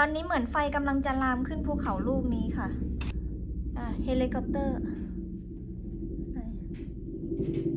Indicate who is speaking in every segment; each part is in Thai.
Speaker 1: ตอนนี้เหมือนไฟกำลังจะลามขึ้นภูเขาลูกนี้ค่ะเฮลิคอปเตอร์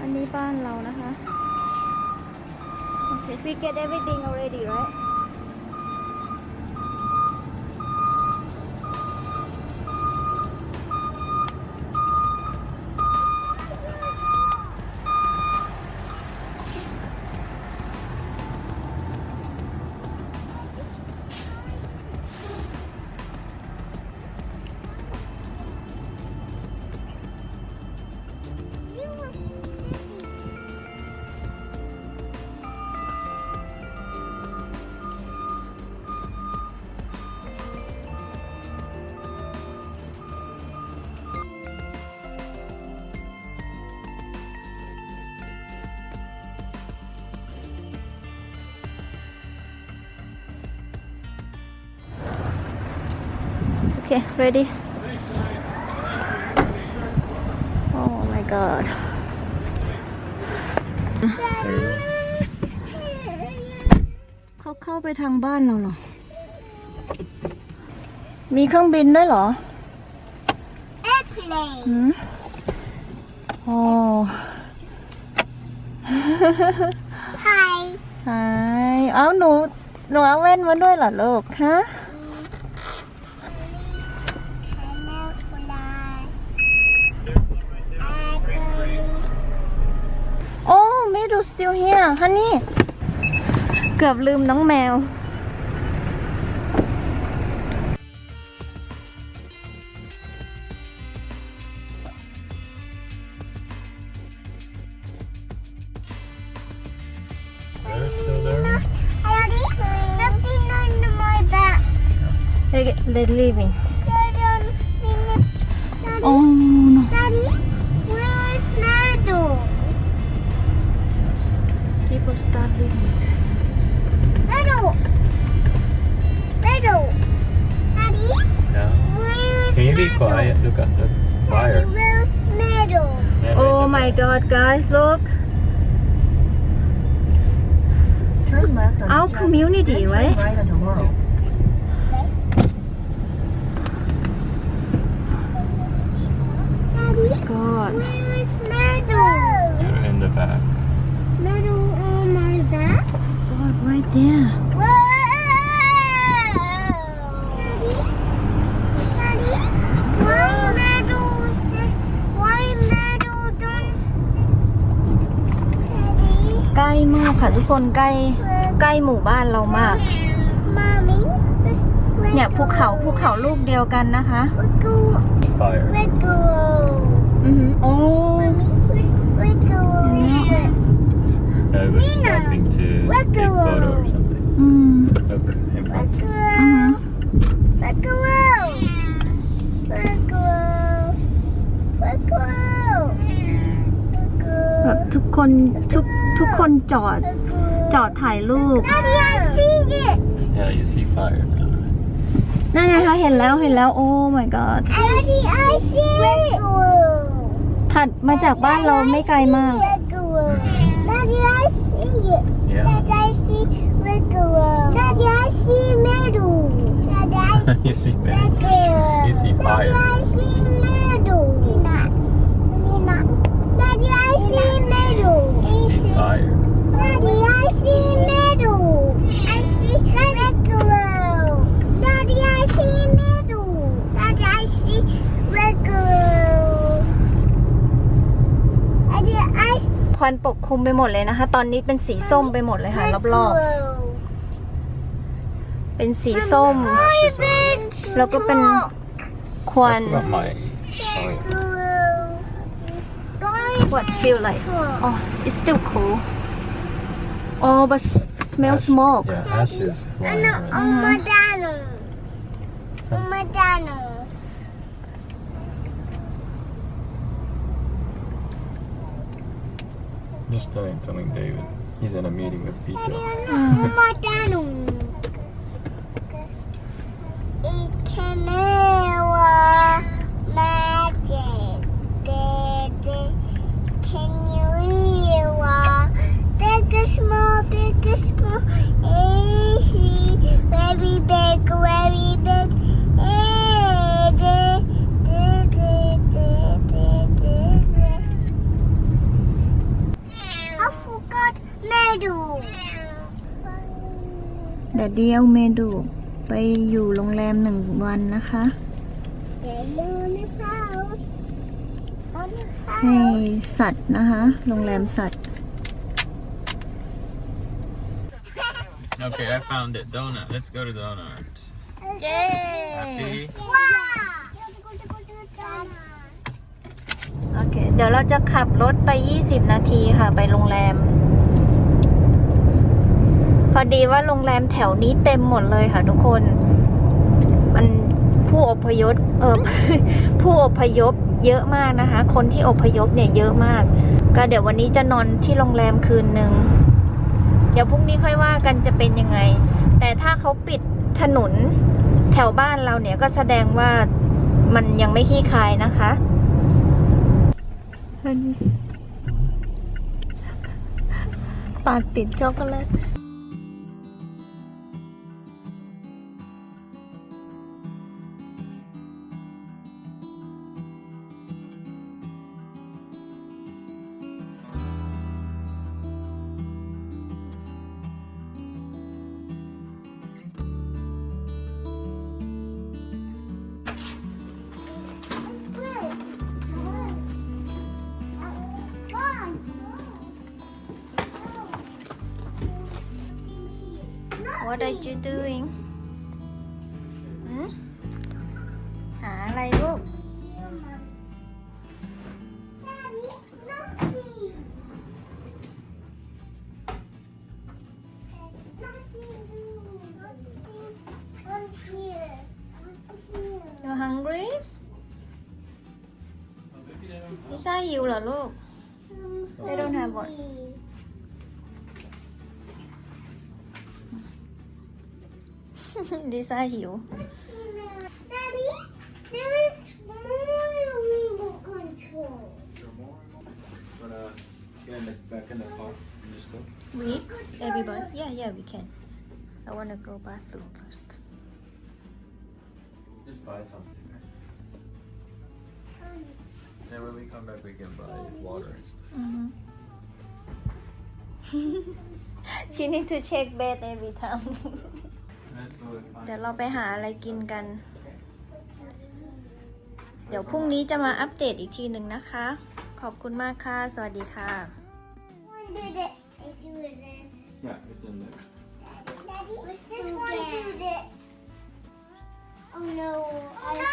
Speaker 1: อันนี้บ้านเรานะคะ Okay, we get everything already, right? Okay, ready? Oh my god. เขาเข้าไปทางบ้านเราเหรอมีเครื่องบินด้วยเหรอ a อ r p เ a ย e โอ้ไฮไายเอาหนูหนูเอาแว่นมาด้วยเหรอลูกฮะ s t i l ี here h o n เกือบลืมน้องแมวเด็กเล็กเล็กเล my god, guys, look. Turn left on Our community, right? right
Speaker 2: God. where is You're in the back. on my back? God, right there.
Speaker 1: ากค่ะทุกคนใกล้ใกล้หมู่บ้านเรามากเนี่ยภูเขาภูเขาลูกเดียวกันนะคะโอ้ทุกคนทุกทุกคนจอดจอดถ่ายรูป
Speaker 2: Yeah,
Speaker 1: นั่นไงคะเห็นแล้วเห็นแล้ว โอ้ my god ถัดมาจากบ้านเราไม่ไกลมาก y
Speaker 2: e a you see, man. You see fire.
Speaker 1: ควันปกคลุมไปหมดเลยนะคะ ตอนนี้เป็นสีส้มไปหมดเลยค่ะรอบๆ เป็นสีส้ม แล้วก็เป็นควันควันฟิลไลท์อ๋อ it's still cool Oh, but smell Ash- smoke. Yeah, ashes flying Ano, around.
Speaker 2: umadano. Umadano. Just telling, telling David. He's in a meeting with Peter. Mm. Umadano.
Speaker 1: เดียวเมดูไปอยู่โรงแรมหนึ่งวันนะคะให้สัตว์นะคะ โรงแรมสัตว์
Speaker 2: Okay, I found it. Donut. Let's go to donut. Yay! Happy? Wow!
Speaker 1: เดี๋ยวเราจะขับรถไป 20 นาทีค่ะ ไปโรงแรมพอดีว่าโรงแรมแถวนี้เต็มหมดเลยค่ะทุกคน มันผู้อพยพเออผู้อพยพเยอะมากนะคะ คนที่อพยพเนี่ยเยอะมาก ก็เดี๋ยววันนี้จะนอนที่โรงแรมคืนหนึ่ง เดี๋ยวพรุ่งนี้ค่อยว่ากันจะเป็นยังไง แต่ถ้าเขาปิดถนนแถวบ้านเราเนี่ยก็แสดงว่ามันยังไม่ขี้คายนะคะปากติดช็อกโกแลต what are you doing? Hmm? luôn You hungry? Lisa, you là look.
Speaker 2: They don't have one.
Speaker 1: These are uh, you.
Speaker 2: We? Everybody?
Speaker 1: Yeah, yeah, we can. I wanna go bathroom first.
Speaker 2: Just buy something. Right? then when we come back, we can buy water and stuff.
Speaker 1: Mm -hmm. she need to check bed every time. เดี๋ยวเราไปหาอะไรกินกัน เดี๋ยวพรุ่งนี้จะมาอัปเดตอีกทีหนึ่งนะคะ ขอบคุณมากค่ะ สวัสดีค่ะ
Speaker 2: did do this? y e h i s in e do this. Oh no! Oh no!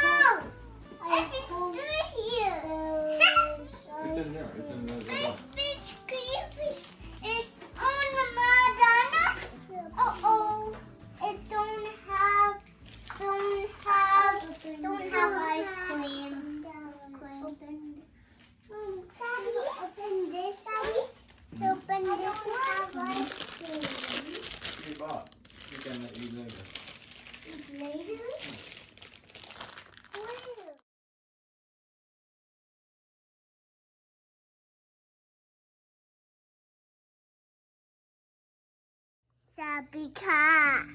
Speaker 2: Because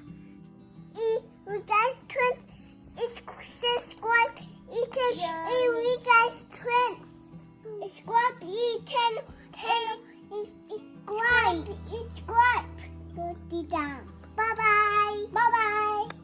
Speaker 2: you guys twins, it's subscribe. It's yeah. you guys twins, subscribe. It's ten, ten, subscribe. Subscribe. down. Bye bye. Bye bye.